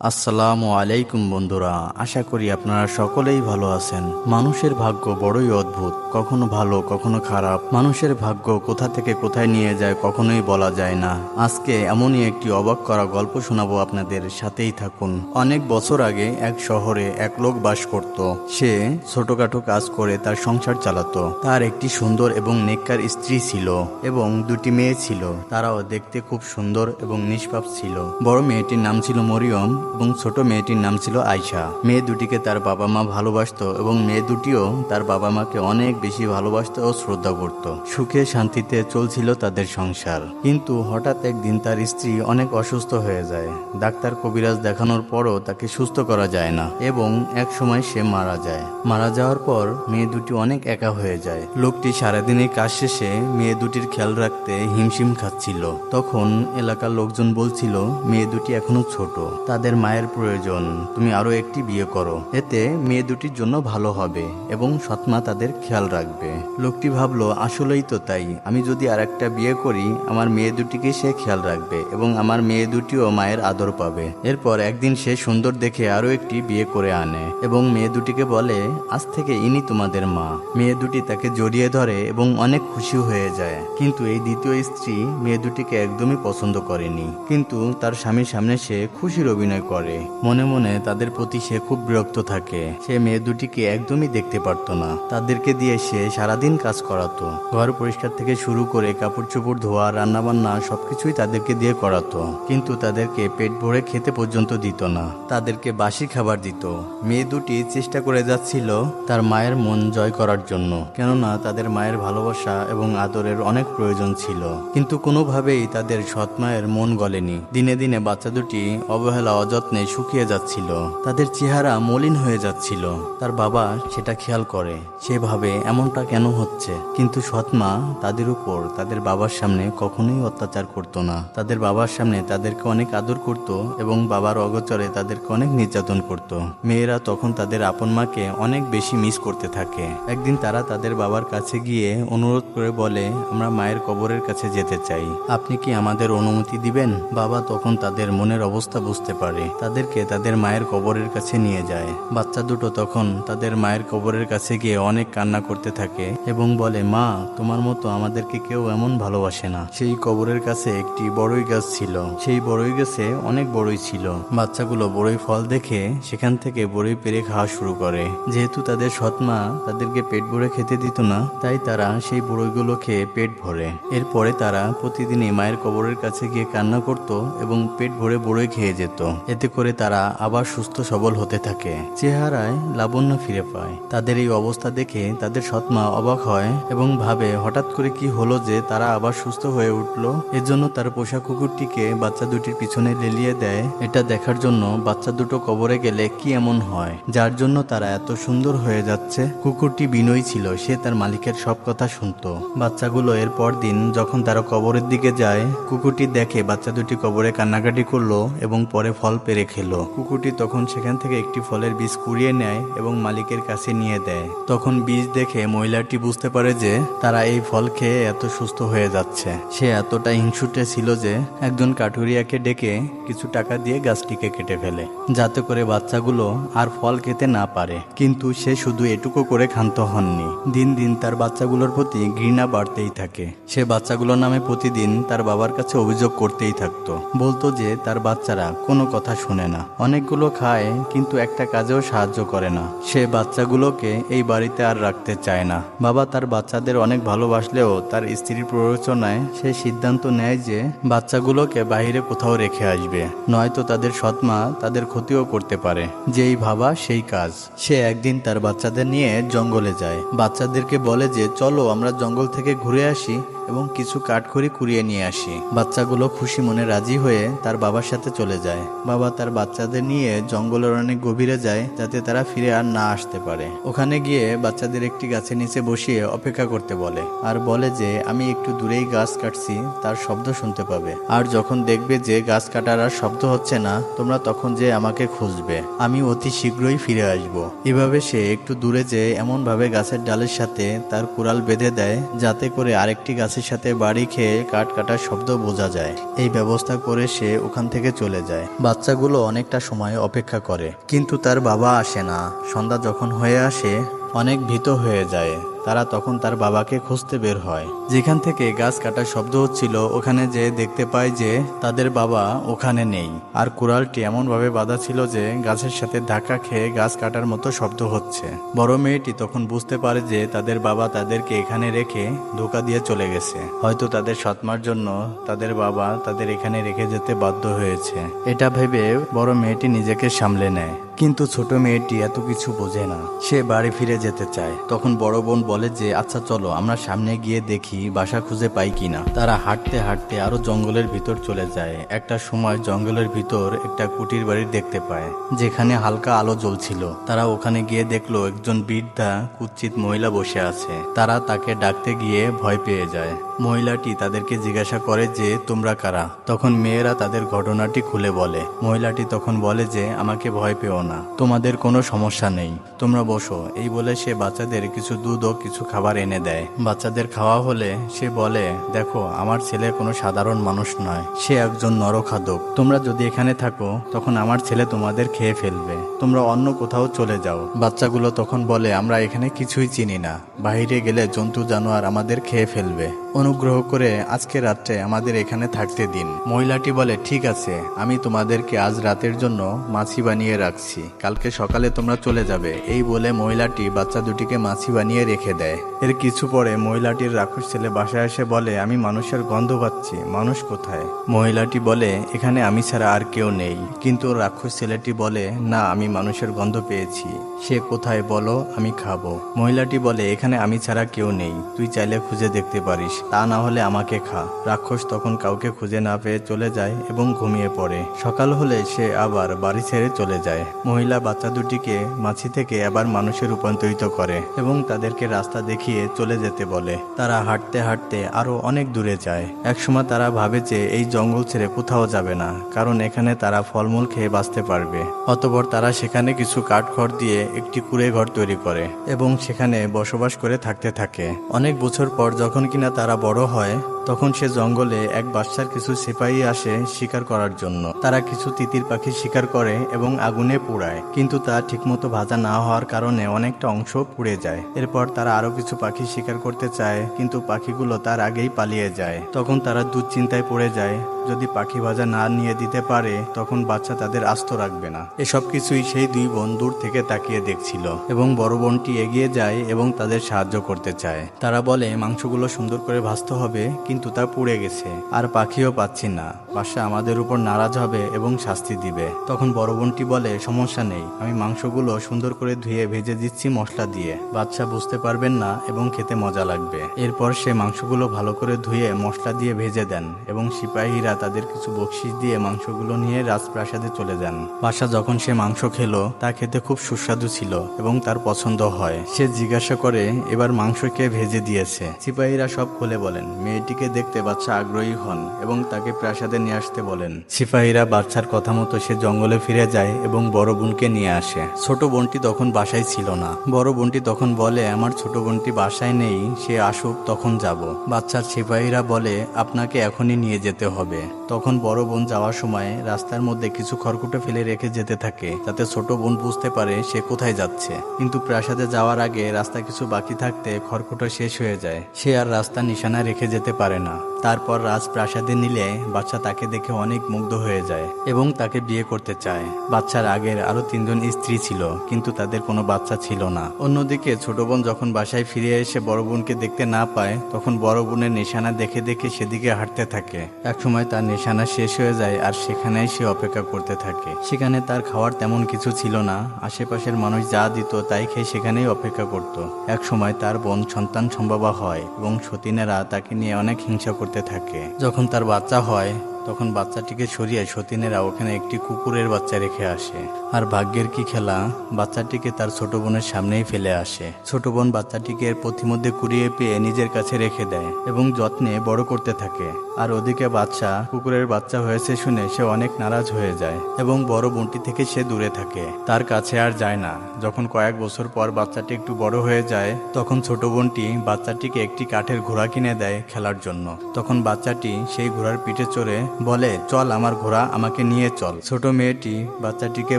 আসসালামু আলাইকুম বন্ধুরা, আশা করি আপনারা সকলেই ভালো আছেন। মানুষের ভাগ্য বড়ই অদ্ভুত, কখনো ভালো, কখনো খারাপ। মানুষের ভাগ্য কোথা থেকে কোথায় নিয়ে যায় কখনোই বলা যায় না। আজকে এমনই একটি অবাক করা গল্প শোনাবো আপনাদের সাথেই থাকুন। অনেক বছর আগে এক শহরে এক লোক বাস করত। সে ছোটখাটো কাজ করে তার সংসার চালাতো। তার একটি সুন্দর এবং নেককার স্ত্রী ছিল এবং দুটি মেয়ে ছিল। তারাও দেখতে খুব সুন্দর এবং নিষ্পাপ ছিল। বড় মেয়েটির নাম ছিল মরিয়ম। এবং ছোট মেয়েটির নাম ছিল আয়শা। মেয়ে দুটিকে তার বাবা মা ভালোবাসতো এবং মেয়ে দুটিও তার বাবা মাকে অনেক বেশি ভালোবাসতো ও শ্রদ্ধা করত। সুখে শান্তিতে চলছিল তাদের সংসার। কিন্তু হঠাৎ একদিন তার স্ত্রী অনেক অসুস্থ হয়ে যায়। ডাক্তার কবিরাজ দেখানোর পরও তাকে সুস্থ করা যায় না এবং এক সময় সে মারা যায়। মারা যাওয়ার পর মেয়ে দুটি অনেক একা হয়ে যায়। লোকটি সারাদিনের কাজ শেষে মেয়ে দুটির খেয়াল রাখতে হিমশিম খাচ্ছিল। তখন এলাকার লোকজন বলছিল, মেয়ে দুটি এখনও ছোট। তাদের মায়ের প্রয়োজন, তুমি আরও একটি বিয়ে করো। এতে মেয়ে দুটির জন্য ভালো হবে এবং সৎমা তাদের খেয়াল রাখবে। লোকটি ভাবলো, আসলেই তো তাই। আমি যদি আর একটা বিয়ে করি, আমার মেয়ে দুটিকে সে খেয়াল রাখবে এবং আমার মেয়ে দুটিও মায়ের আদর পাবে। এরপর একদিন সে সুন্দর দেখে আরও একটি বিয়ে করে আনে এবং মেয়ে দুটিকে বলে, আজ থেকে ইনি তোমাদের মা। মেয়ে দুটি তাকে জড়িয়ে ধরে এবং অনেক খুশি হয়ে যায়। কিন্তু এই দ্বিতীয় স্ত্রী মেয়ে দুটিকে একদমই পছন্দ করেনি। কিন্তু তার স্বামীর সামনে সে খুশির অভিনয় করে। মনে মনে তাদের প্রতি সে খুব বিরক্ত থাকে। সে মেয়ে দুটিকে একদমই দেখতে পারতো না। তাদেরকে দিয়ে সে সারাদিন কাজ করাতো। ঘর পরিষ্কার থেকে শুরু করে কাপড় চোপড় ধোয়া, রান্নাবান্না সবকিছুই তাদেরকে দিয়ে করাতো। কিন্তু তাদেরকে পেট ভরে খেতে পর্যন্ত দিত না। তাদেরকে বাসি খাবার দিত। মেয়ে দুটি চেষ্টা করে যাচ্ছিল তার মায়ের মন জয় করার জন্য। কেননা তাদের মায়ের ভালোবাসা এবং আদরের অনেক প্রয়োজন ছিল। কিন্তু কোনোভাবেই তাদের সৎ মায়ের মন গলেনি। দিনে দিনে বাচ্চা দুটি অবহেলা অযত্নে শুকিয়ে যাচ্ছিল। তাদের চেহারা মলিন হয়ে যাচ্ছিল। তার বাবা সেটা খেয়াল করে। সেভাবে এমনটা কেন হচ্ছে? কিন্তু সৎমা তাদের উপর তাদের বাবার সামনে কখনোই অত্যাচার করত না। তাদের বাবার সামনে তাদেরকে অনেক আদর করত এবং বাবার অগচরে তাদেরকে অনেক নির্যাতন করত। মেয়েরা তখন তাদের আপন মাকে অনেক বেশি মিস করতে থাকে। একদিন তারা তাদের বাবার কাছে গিয়ে অনুরোধ করে বলে, আমরা মায়ের কবরের কাছে যেতে চাই। আপনি কি আমাদের অনুমতি দিবেন? বাবা তখন তাদের মনের অবস্থা বুঝতে পারে। তাদেরকে তাদের মায়ের কবরের কাছে নিয়ে যায়। বাচ্চা দুটো তখন তাদের মায়ের কবরের কাছে গিয়ে অনেক কান্না করতে থাকে এবং বলে, মা, তোমার মতো আমাদেরকে কেউ এমন ভালোবাসে না। সেই কবরের কাছে একটি বড়ই গাছ ছিল। সেই বড়ই গাছে অনেক বড়ই ছিল। বাচ্চাগুলো বড়ই ফল দেখে সেখান থেকে বড়ই পেরে খাওয়া শুরু করে। যেহেতু তাদের সৎমা তাদেরকে পেট ভরে খেতে দিত না, তাই তারা সেই বড়ইগুলো খেয়ে পেট ভরে। এরপরে তারা প্রতিদিনই মায়ের কবরের কাছে গিয়ে কান্না করত এবং পেট ভরে বড়ই খেয়ে যেত। এতে করে তারা আবার সুস্থ সবল হতে থাকে। চেহারায় লাবণ্য ফিরে পায়। তাদের এই অবস্থা দেখে তাদের সৎমা অবাক হয় এবং ভাবে, হঠাৎ করে কি হলো যে তারা আবার সুস্থ হয়ে উঠল? এজন্য তার পোষা কুকুরটিকে বাচ্চা দুটির পিছনে লেলিয়ে দেয়। এটা দেখার জন্য বাচ্চা দুটো কবরে গেলে কি এমন হয়? যার জন্য তারা এত সুন্দর হয়ে যাচ্ছে? কুকুরটি বিনয়ী ছিল। সে তার মালিকের সব কথা শুনতো। বাচ্চাগুলো এর পর দিন যখন তারা কবরের দিকে যায়, কুকুরটি দেখে বাচ্চা দুটি কবরে কান্নাকাটি করল এবং পরে ফল পেরে খেলো। কুকুরটি তখন সেখান থেকে একটি ফলের বীজ কুড়িয়ে নেয় এবং মালিকের কাছে নিয়ে দেয়। তখন বীজ দেখে মহিলাটি বুঝতে পারে যে তারা এই ফল খেয়ে এত সুস্থ হয়ে যাচ্ছে। সে এতটা হিংসুটে ছিল যে একজন কাঠুরিয়াকে ডেকে কিছু টাকা দিয়ে গাছটিকে কেটে ফেলে, যাতে করে বাচ্চাগুলো আর ফল খেতে না পারে। কিন্তু সে শুধু এটুকু করে ক্ষান্ত হননি। দিন দিন তার বাচ্চাগুলোর প্রতি ঘৃণা বাড়তেই থাকে। সে বাচ্চাগুলোর নামে প্রতিদিন তার বাবার কাছে অভিযোগ করতেই থাকতো। বলতো যে তার বাচ্চারা কোনো কথা শুনে না। অনেকগুলো খায়, কিন্তু একটা কাজেও সাহায্য করে না। সে বাচ্চাগুলোকে এই বাড়িতে আর রাখতে চায় না। বাবা তার বাচ্চাদের অনেক ভালোবাসলেও তার স্ত্রীর প্ররোচনায় সে সিদ্ধান্ত নেয় যে বাচ্চাগুলোকে বাইরে কোথাও রেখে আসবে। নয়তো তাদের সৎমা তাদের ক্ষতিও করতে পারে। যেই ভাবা সেই কাজ। সে একদিন তার বাচ্চাদের নিয়ে জঙ্গলে যায়। বাচ্চাদেরকে বলে যে, চলো আমরা জঙ্গল থেকে ঘুরে আসি এবং কিছু কাঠখড়ি কুড়িয়ে নিয়ে আসি। বাচ্চাগুলো খুশি মনে রাজি হয়ে তার বাবার সাথে চলে যায়। বাবা তার বাচ্চাদের নিয়ে জঙ্গলের অনেক গভীরে যায় যাতে তারা ফিরে আর না আসতে পারে। ওখানে গিয়ে বাচ্চাদের একটি গাছের নিচে বসিয়ে অপেক্ষা করতে বলে আর বলে যে, আমি একটু দূরেই গাছ কাটছি, তার শব্দ শুনতে পাবে। আর যখন দেখবে যে গাছ কাটার আর শব্দ হচ্ছে না, তোমরা তখন যে আমাকে খুঁজবে। আমি অতি শীঘ্রই ফিরে আসব। এভাবে সে একটু দূরে যে এমন ভাবে গাছের ডালের সাথে তার কুড়াল বেঁধে দেয়, যাতে করে আরেকটি গাছের সাথে বাড়ি খেয়ে কাঠ কাটার শব্দ বোঝা যায়। এই ব্যবস্থা করে সে ওখান থেকে চলে যায়। বাচ্চা বাচ্চাগুলো অনেকটা সময় অপেক্ষা করে, কিন্তু তার বাবা আসে না। সন্ধ্যা যখন হয়ে আসে, অনেক ভীত হয়ে যায়। তারা তখন তার বাবাকে খুঁজতে বের হয়। যেখান থেকে গাছ কাটার শব্দ হচ্ছিল, ওখানে যে দেখতে পায় যে তাদের বাবা ওখানে নেই। আর কুড়ালটি এমনভাবে বাঁধা ছিল যে গাছের সাথে ধাক্কা খেয়ে গাছ কাটার মতো শব্দ হচ্ছে। বড় মেয়েটি তখন বুঝতে পারে যে তাদের বাবা তাদেরকে এখানে রেখে ধোকা দিয়ে চলে গেছে। হয়তো তাদের সৎমার জন্য তাদের বাবা তাদের এখানে রেখে যেতে বাধ্য হয়েছে। এটা ভেবে বড় মেয়েটি নিজেকে সামলে নেয়। কিন্তু ছোট মেয়েটি এত কিছু বোঝে না। সে বাড়ি ফিরে যেতে চায়। তখন বড় বোন বলে যে আচ্ছা চলো, আমরা সামনে গিয়ে দেখি বাসা খুঁজে পাই কিনা। তারা হাঁটতে হাঁটতে আরও জঙ্গলের ভিতর চলে যায়। একটা সময় জঙ্গলের ভিতর একটা কুটির বাড়ি দেখতে পায়, যেখানে হালকা আলো জ্বলছিল। তারা ওখানে গিয়ে দেখল একজন বৃদ্ধা কুৎসিত মহিলা বসে আছে। তারা তাকে ডাকতে গিয়ে ভয় পেয়ে যায়। মহিলাটি তাদেরকে জিজ্ঞাসা করে যে, তোমরা কারা? তখন মেয়েরা তাদের ঘটনাটি খুলে বলে। মহিলাটি তখন বলে যে, আমাকে ভয় পেও না। তোমাদের কোনো সমস্যা নেই। তোমরা বসো। এই বলে সে বাচ্চাদের কিছু দুধ ও কিছু খাবার এনে দেয়। বাচ্চাদের খাওয়া হলে সে বলে, দেখো, আমার ছেলে কোনো সাধারণ মানুষ নয়। সে একজন নরখাদক। তোমরা যদি এখানে থাকো, তখন আমার ছেলে তোমাদের খেয়ে ফেলবে। তোমরা অন্য কোথাও চলে যাও। বাচ্চাগুলো তখন বলে, আমরা এখানে কিছুই চিনি না। বাইরে গেলে জন্তু জানোয়ার আমাদের খেয়ে ফেলবে। অনুগ্রহ করে আজকে রাত্রে আমাদের এখানে থাকতে দিন। মহিলাটি বলে, ঠিক আছে, আমি তোমাদেরকে আজ রাতের জন্য মাছি বানিয়ে রাখছি। কালকে সকালে তোমরা চলে যাবে। এই বলে মহিলাটি বাচ্চা দুটিকে মাছি বানিয়ে রেখে দেয়। এর কিছু পরে মহিলাটির রাক্ষস ছেলে বাসায় এসে বলে, আমি মানুষের গন্ধ পাচ্ছি। মানুষ কোথায়? মহিলাটি বলে, এখানে আমি ছাড়া আর কেউ নেই। কিন্তু রাক্ষস ছেলেটি বলে, না, আমি মানুষের গন্ধ পেয়েছি। সে কোথায় বলো, আমি খাব। মহিলাটি বলে, এখানে আমি ছাড়া কেউ নেই। তুই চাইলে খুঁজে দেখতে পারিস। তা না হলে আমাকে খা। রাক্ষস তখন কাউকে খুঁজে না পেয়ে চলে যায় এবং ঘুমিয়ে পড়ে। সকাল হলে সে আবার বাড়ি ছেড়ে চলে যায়। মহিলা বাচ্চা দুটিকে মাছি থেকে আবার মানুষে রূপান্তরিত করে এবং তাদেরকে রাস্তা দেখিয়ে চলে যেতে বলে। তারা হাঁটতে হাঁটতে আরও অনেক দূরে যায়। একসময় তারা ভাবে যে এই জঙ্গল ছেড়ে কোথাও যাবে না, কারণ এখানে তারা ফলমূল খেয়ে বাঁচতে পারবে। অতপর তারা সেখানে কিছু কাঠখড় দিয়ে একটি কুড়ে ঘর তৈরি করে এবং সেখানে বসবাস করে থাকতে থাকে। অনেক বছর পর যখন কিনা তারা বড় হয় তখন সে জঙ্গলে এক বাচ্চার কিছু সিপাহী আসে শিকার করার জন্য। তারা কিছু তিতির পাখি শিকার করে এবং আগুনে পোড়ায়, কিন্তু তা ঠিকমতো ভাজা না হওয়ার কারণে অনেকটা অংশ পুড়ে যায়। এরপর তারা আরও কিছু পাখি শিকার করতে চায়, কিন্তু পাখিগুলো তার আগেই পালিয়ে যায়। তখন তারা দুশ্চিন্তায় পড়ে যায়। যদি পাখি ভাজা না নিয়ে দিতে পারে, তখন বাচ্চা তাদের আস্ত রাখবে না। এসব কিছুই সেই দুই বোন দূর থেকে তাকিয়ে দেখছিল এবং বড় বোনটি এগিয়ে যায় এবং তাদের সাহায্য করতে চায়। তারা বলে, মাংসগুলো সুন্দর করে ভাজতে হবে, কিন্তু তা পুড়ে গেছে। আর পাখিও পাচ্ছি না। বাসা আমাদের উপর নারাজ হবে এবং শাস্তি দিবে। তখন বড় বোনটি বলে, সমস্যা নেই। আমি মাংসগুলো সুন্দর করে ধুয়ে ভেজে দিচ্ছি মশলা দিয়ে। বাচ্চা বুঝতে পারবেন না এবং খেতে মজা লাগবে। এরপর সে মাংসগুলো ভালো করে ধুয়ে মশলা দিয়ে ভেজে দেন এবং সিপাহীরা তাদের কিছু বকশিস দিয়ে মাংসগুলো নিয়ে রাজপ্রাসাদে চলে যান। বাসা যখন সে মাংস খেলো, তা খেতে খুব সুস্বাদু ছিল এবং তার পছন্দ হয়। সে জিজ্ঞাসা করে, এবার মাংস কে ভেজে দিয়েছে? সিপাহীরা সব খুলে বলেন, মেয়েটিকে দেখতে বাচ্চা আগ্রহী হন এবং তাকে প্রাসাদে নিয়ে আসতে বলেন। সিপাহীরা বাচ্চার কথা মতো সে জঙ্গলে ফিরে যায় এবং বড় বোনকে নিয়ে আসে। ছোট বোনটি তখন বাসায় ছিল না। বড় বোনটি তখন বলে, আমার ছোট বোনটি বাসায় নেই, সে আসুক, তখন যাব। বাচ্চার সিপাহীরা বলে, আপনাকে এখনই নিয়ে যেতে হবে। তখন বড় বোন যাওয়ার সময় রাস্তার মধ্যে কিছু খড়কুটো ফেলে রেখে যেতে থাকে, যাতে ছোট বোন বুঝতে পারে সে কোথায় যাচ্ছে। কিন্তু প্রাসাদে যাওয়ার আগে রাস্তা কিছু বাকি থাকতে খড়কুটো শেষ হয়ে যায়। সে আর রাস্তা নিশানা রেখে যেতে পারে না। তারপর রাজপ্রাসাদে নিলে বাচ্চা তাকে দেখে অনেক মুগ্ধ হয়ে যায় এবং তাকে বিয়ে করতে চায়। বাচ্চার আগের আরও তিনজন স্ত্রী ছিল, কিন্তু তাদের কোনো বাচ্চা ছিল না। অন্যদিকে ছোট বোন যখন বাসায় ফিরে এসে বড় বোনকে দেখতে না পায়, তখন বড় বোনের নিশানা দেখে দেখে সেদিকে হাঁটতে থাকে। একসময় তার নিশানা শেষ হয়ে যায় আর সেখানেই সে অপেক্ষা করতে থাকে। সেখানে তার খাওয়ার তেমন কিছু ছিল না, আশেপাশের মানুষ যা দিত তাই খেয়ে সেখানেই অপেক্ষা করত। এক সময় তার বোন সন্তান সম্ভবা হয় এবং সতীনেরা তাকে নিয়ে অনেক হিংসা করতে। থাকে। যখন তার বাচ্চা হয় তখন বাচ্চাটিকে সরিয়ে সতীনেরা ওখানে একটি কুকুরের বাচ্চা রেখে আসে। আর ভাগ্যের কি খেলা? বাচ্চাটিকে তার ছোট বোনের সামনেই ফেলে আসে। ছোট বোন বাচ্চাটিকে এর পথিমধ্যে কুড়িয়ে পেয়ে নিজের কাছে রেখে দেয় এবং যত্নে বড় করতে থাকে। আর ওদিকে বাচ্চা, কুকুরের বাচ্চা হয়েছে শুনে সে অনেক নারাজ হয়ে যায় এবং বড় বোনটি থেকে সে দূরে থাকে। তার কাছে আর যায় না। যখন কয়েক বছর পর বাচ্চাটি একটু বড় হয়ে যায়, তখন ছোট বোনটি বাচ্চাটিকে একটি কাঠের ঘোড়া কিনে দেয় খেলার জন্য। তখন বাচ্চাটি সেই ঘোড়ার পিঠে চড়ে বলে, চল আমার ঘোড়া, আমাকে নিয়ে চল। ছোট মেয়েটি বাচ্চাটিকে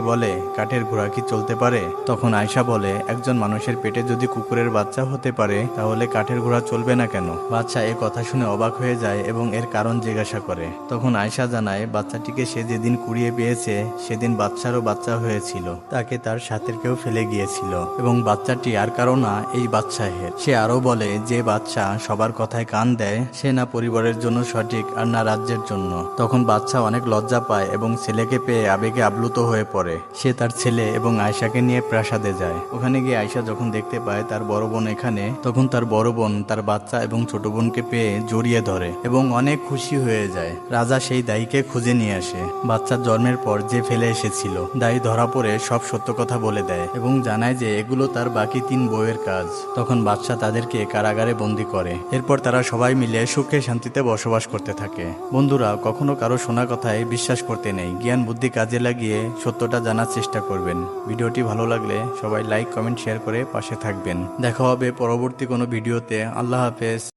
বলে, কাঠের ঘোড়া কি চলতে পারে? তখন আয়সা বলে, একজন মানুষের পেটে যদি কুকুরের বাচ্চা হতে পারে, তাহলে কাঠের ঘোড়া চলবে না কেন? বাচ্চা এ কথা শুনে অবাক হয়ে যায় এবং এর কারণ জিজ্ঞাসা করে। তখন আয়সা জানায়, বাচ্চাটিকে সে যেদিন কুড়িয়ে পেয়েছে, সেদিন বাচ্চারও বাচ্চা হয়েছিল। তাকে তার সাথের কেউ ফেলে গিয়েছিল। এবং বাচ্চাটি আর কারও না, এই বাচ্চাহের সে আরও বলে, যে বাচ্চা সবার কথায় কান দেয়, সে না পরিবারের জন্য সঠিক আর না রাজ্যের জন্য। তখন বাচ্চা অনেক লজ্জা পায় এবং ছেলেকে পেয়ে আবেগে আপ্লুত হয়ে পড়ে। সে তার ছেলে এবং আয়সাকে নিয়ে প্রাসাদে যায়। ওখানে গিয়ে আয়সা যখন দেখতে পায় তার বড় বোন এখানে, তখন তার বড় বোন তার বাচ্চা এবং ছোট বোনকে পেয়ে জড়িয়ে ধরে এবং অনেক খুশি হয়ে যায়। রাজা সেই দায়ীকে খুঁজে নিয়ে আসে। বাচ্চার জন্মের পর যে ফেলে এসেছিল, দায়ী ধরা পড়ে সব সত্য কথা বলে দেয় এবং জানায় যে এগুলো তার বাকি তিন বউয়ের কাজ। তখন বাদশাহ তাদেরকে কারাগারে বন্দি করে। এরপর তারা সবাই মিলে সুখে শান্তিতে বসবাস করতে থাকে। বন্ধুরা কখনো কারও শোনা কথায় বিশ্বাস করতে নেই। জ্ঞান বুদ্ধি কাজে লাগিয়ে সত্যটা জানার চেষ্টা করবেন। ভিডিওটি ভালো লাগলে সবাই লাইক, কমেন্ট, শেয়ার করে পাশে থাকবেন। দেখা হবে পরবর্তী কোনো ভিডিওতে। আল্লাহ হাফেজ।